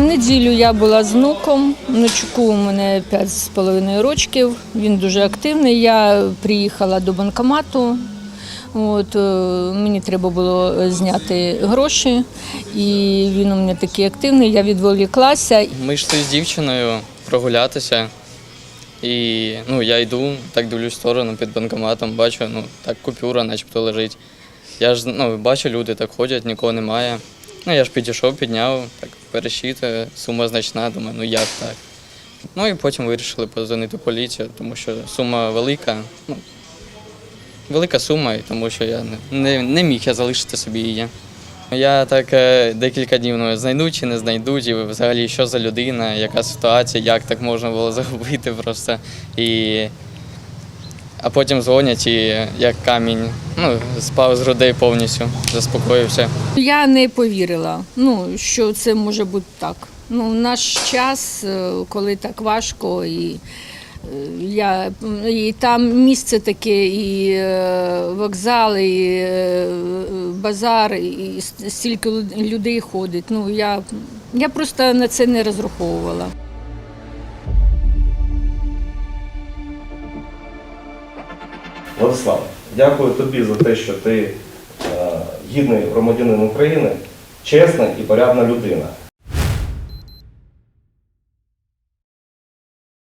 Неділю я була з внуком. Внучку у мене 5,5 років. Він дуже активний. Я приїхала до банкомату, От, е, мені треба було зняти гроші, і він у мене такий активний. Я відволіклася. Ми йшли з дівчиною прогулятися. І ну, я йду, так дивлюсь в сторону під банкоматом, бачу, ну, так купюра начебто лежить. Я ж ну, бачу, люди так ходять, нікого немає. Ну, я ж підійшов, підняв, так пересчитую, сума значна, думаю, ну як так. Ну і потім вирішили позвонити поліцію, тому що сума велика. Ну, велика сума, тому що я не, не, міг я залишити собі її. Я так е, декілька днів ну, знайду чи не знайду, і взагалі що за людина, яка ситуація, як так можна було загубити просто. І... А потім дзвонять і як камінь. Ну, спав з грудей повністю, заспокоївся. Я не повірила, ну, що це може бути так. Ну, наш час, е, коли так важко, і, я, і там місце таке, і е, вокзал, і е, базар, і стільки людей ходить. Ну, я, я просто на це не розраховувала. Владислав, дякую тобі за те, що ти е, гідний громадянин України, чесна і порядна людина.